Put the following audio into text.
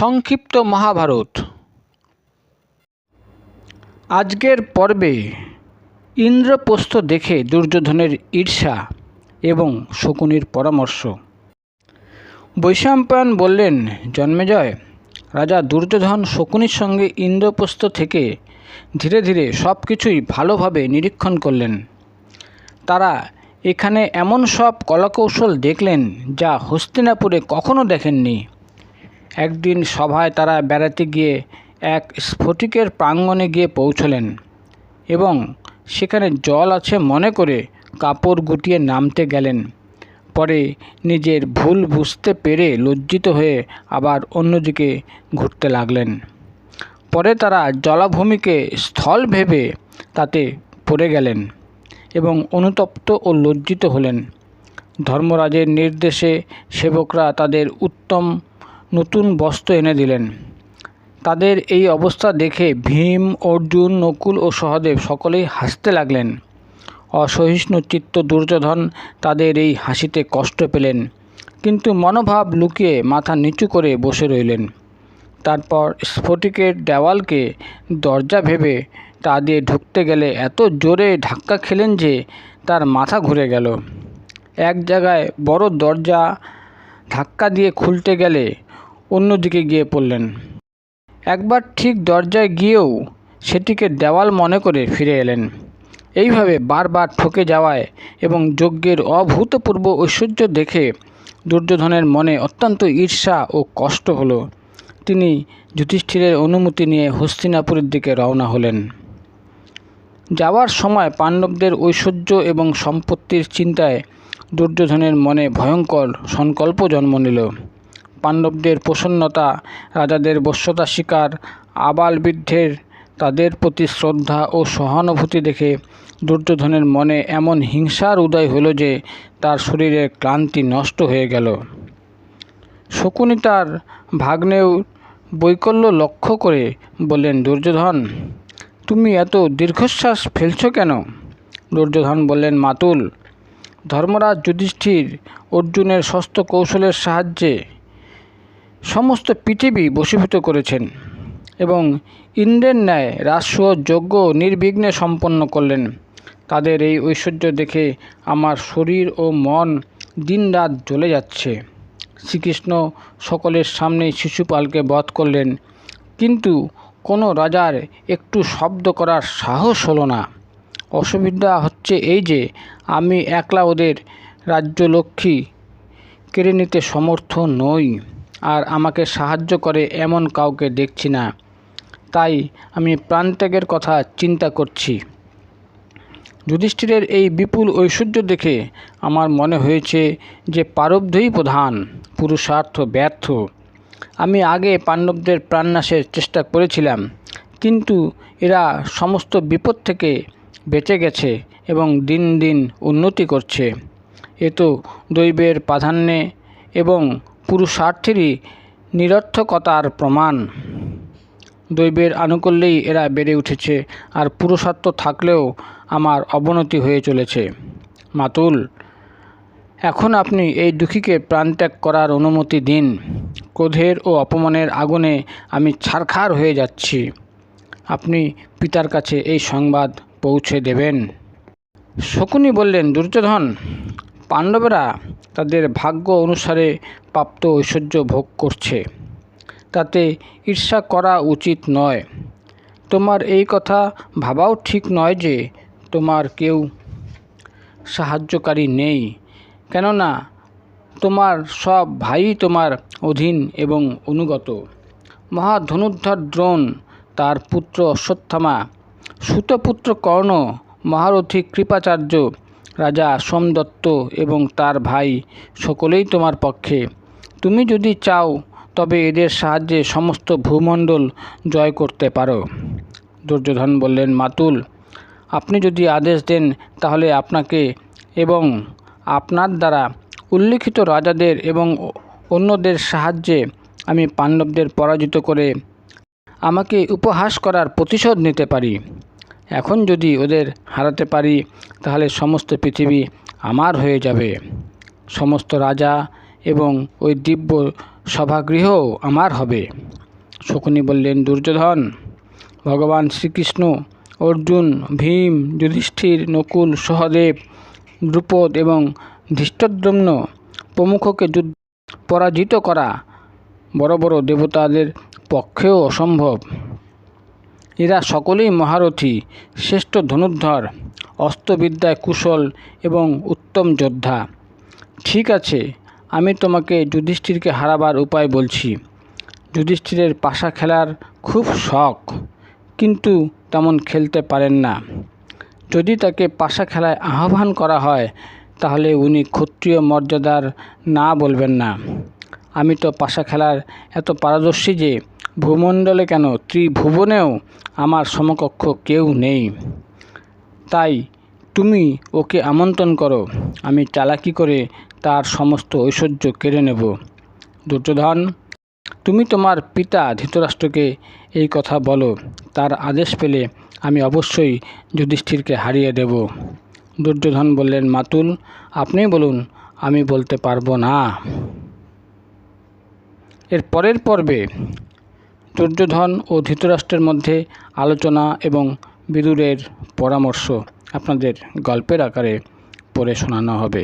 সংক্ষিপ্ত মহাভারত। আজকের পর্বে ইন্দ্রপ্রস্থ দেখে দুর্যোধনের ঈর্ষা এবং শকুনির পরামর্শ। বৈশাম্পায়ন বললেন জন্মেজয় রাজা দুর্যোধন শকুনির সঙ্গে ইন্দ্রপ্রস্থ থেকে ধীরে ধীরে সব কিছুই ভালোভাবে নিরীক্ষণ করলেন। তারা এখানে এমন সব কলাকৌশল দেখলেন যা হস্তিনাপুরে কখনো দেখেননি। একদিন সভায় তারা বেড়াতে গিয়ে এক স্ফটিকের প্রাঙ্গণে গিয়ে পৌঁছলেন এবং সেখানে জল আছে মনে করে কাপড় গুটিয়ে নামতে গেলেন। পরে নিজের ভুল বুঝতে পেরে লজ্জিত হয়ে আবার অন্যদিকে ঘুরতে লাগলেন। পরে তারা জলাভূমিকে স্থল ভেবে তাতে পড়ে গেলেন এবং অনুতপ্ত ও লজ্জিত হলেন। ধর্মরাজের নির্দেশে সেবকরা তাদের উত্তম নতুন বস্ত্র এনে দিলেন। তাদের এই অবস্থা দেখে ভীম, অর্জুন, নকুল ও সহদেব সকলেই হাসতে লাগলেন। অসহিষ্ণু চিত্ত দুর্যোধন তাদের এই হাসিতে কষ্ট পেলেন, কিন্তু মনোভাব লুকিয়ে মাথা নিচু করে বসে রইলেন। তারপর স্ফটিকের দেওয়ালকে দরজা ভেবে তা দিয়ে ঢুকতে গেলে এত জোরে ধাক্কা খেলেন যে তার মাথা ঘুরে গেল। এক জায়গায় বড় দরজা ধাক্কা দিয়ে খুলতে গেলে অন্যদিকে গিয়ে পড়লেন। একবার ঠিক দরজায় গিয়েও সেটিকে দেওয়াল মনে করে ফিরে এলেন। এইভাবে বারবার ঠকে যাওয়ায় এবং যজ্ঞের অভূতপূর্ব ঐশ্বর্য দেখে দুর্যোধনের মনে অত্যন্ত ঈর্ষা ও কষ্ট হলো। তিনি যুধিষ্ঠিরের অনুমতি নিয়ে হস্তিনাপুরের দিকে রওনা হলেন। যাওয়ার সময় পাণ্ডবদের ঐশ্বর্য এবং সম্পত্তির চিন্তায় দুর্যোধনের মনে ভয়ঙ্কর সংকল্প জন্ম নিল। পাণ্ডবদের প্রসন্নতা, রাজাদের বশ্যতা শিকার, আবাল বৃদ্ধের তাদের প্রতি শ্রদ্ধা ও সহানুভূতি দেখে দুর্যোধনের মনে এমন হিংসার উদয় হল যে তার শরীরের ক্লান্তি নষ্ট হয়ে গেল। শকুনি তার ভাগ্নেও বৈকল্য লক্ষ্য করে বললেন, দুর্যোধন, তুমি এত দীর্ঘশ্বাস ফেলছ কেন? দুর্যোধন বললেন, মাতুল, ধর্মরাজ যুধিষ্ঠির অর্জুনের শস্ত্র কৌশলের সাহায্যে সমস্ত পৃথিবী বশীভূত করেছেন এবং ইন্দ্রের ন্যায় রাষ্ট্র যজ্ঞ নির্বিঘ্নে সম্পন্ন করলেন। তাদের এই ঐশ্বর্য দেখে আমার শরীর ও মন দিনরাত জ্বলে যাচ্ছে। শ্রীকৃষ্ণ সকলের সামনেই শিশুপালকে বধ করলেন, কিন্তু কোনো রাজার একটু শব্দ করার সাহস হলো না। অসুবিধা হচ্ছে এই যে, আমি একলা ওদের রাজ্যলক্ষ্মী কেড়ে নিতে সমর্থ নই। আর আমাকে সাহায্য করে এমন কাউকে দেখছি না। তাই আমি প্রাণত্যাগের কথা চিন্তা করছি। যুধিষ্ঠিরের এই বিপুল ঐশ্বর্য দেখে আমার মনে হয়েছে যে পারব্ধই প্রধান, পুরুষার্থ ব্যর্থ। আমি আগে পাণ্ডবদের প্রাণনাশের চেষ্টা করেছিলাম, কিন্তু এরা সমস্ত বিপদ থেকে বেঁচে গেছে এবং দিন দিন উন্নতি করছে। এ তো দৈবের প্রাধান্যে এবং পুরুষার্থেরই নিরর্থকতার প্রমাণ। দৈবের আনুকূল্যেই এরা বেড়ে উঠেছে, আর পুরুষার্থ থাকলেও আমার অবনতি হয়ে চলেছে। মাতুল, এখন আপনি এই দুঃখীকে প্রাণত্যাগ করার অনুমতি দিন। ক্রোধের ও অপমানের আগুনে আমি ছারখার হয়ে যাচ্ছি। আপনি পিতার কাছে এই সংবাদ পৌঁছে দেবেন। শকুনি বললেন, দুর্যোধন, পাণ্ডবেরা তাদের ভাগ্য অনুসারে প্রাপ্ত ঐশ্বর্য ভোগ করছে। তাতে ঈর্ষা করা উচিত নয়। তোমার এই কথা ভাবাও ঠিক নয় যে তোমার কেউ সাহায্যকারী নেই। কেননা তোমার সব ভাই তোমার অধীন এবং অনুগত। মহাধনুর্ধর দ্রোণ, তার পুত্র অশ্বত্থামা, সুতপুত্র কর্ণ, মহারথী কৃপাচার্য রাজা সোমদত্ত এবং তার ভাই সকলেই তোমার পক্ষে। তুমি যদি চাও, তবে এদের সাহায্যে সমস্ত ভূমণ্ডল জয় করতে পারো। দুর্যোধন বললেন, মাতুল, আপনি যদি আদেশ দেন, তাহলে আপনাকে এবং আপনার দ্বারা উল্লিখিত রাজাদের এবং অন্যদের সাহায্যে আমি পাণ্ডবদের পরাজিত করে আমাকে উপহাস করার প্রতিশোধ নিতে পারি। এখন যদি ওদের হারাতে পারি, তাহলে সমস্ত পৃথিবী আমার হয়ে যাবে। সমস্ত রাজা এবং ওই দিব্য সভাগৃহ আমার হবে। শকুনি বললেন, দুর্যোধন, ভগবান শ্রীকৃষ্ণ, অর্জুন, ভীম, যুধিষ্ঠির, নকুল, সহদেব, দ্রুপদ এবং ধৃষ্টদ্রম্ন প্রমুখকে যুদ্ধ পরাজিত করা বড় বড় দেবতাদের পক্ষেও অসম্ভব। এরা সকলেই মহারথী, শ্রেষ্ঠ ধনুর্ধর, অস্ত্রবিদ্যায় কুশল এবং উত্তম যোদ্ধা। ঠিক আছে, আমি তোমাকে যুধিষ্ঠিরকে হারাবার উপায় বলছি। যুধিষ্ঠিরের পাশা খেলার খুব শখ, কিন্তু তেমন খেলতে পারেন না। যদি তাকে পাশা খেলায় আহ্বান করা হয়, তাহলে উনি ক্ষত্রিয় মর্যাদার না বলবেন না। আমি তো পাশা খেলার এত পারদর্শী যে ভূমণ্ডলে কেন? ত্রিভুবনেও আমার সমকক্ষ কেউ নেই। তাই তুমি ওকে আমন্ত্রণ করো, আমি চালাকি করে তার সমস্ত ঐশ্বর্য কেড়ে নেব। দুর্যোধন, তুমি তোমার পিতা ধৃতরাষ্ট্রকে এই কথা বলো, তার আদেশ পেলে আমি অবশ্যই যুধিষ্ঠিরকে হারিয়ে দেব। দুর্যোধন বললেন, মাতুল আপনি বলুন, আমি বলতে পারব না। এর পরের পর্বে দুর্যোধন ও ধৃতরাষ্ট্রের মধ্যে আলোচনা এবং বিদুরের পরামর্শ আপনাদের গল্পের আকারে পড়ে শোনানো হবে।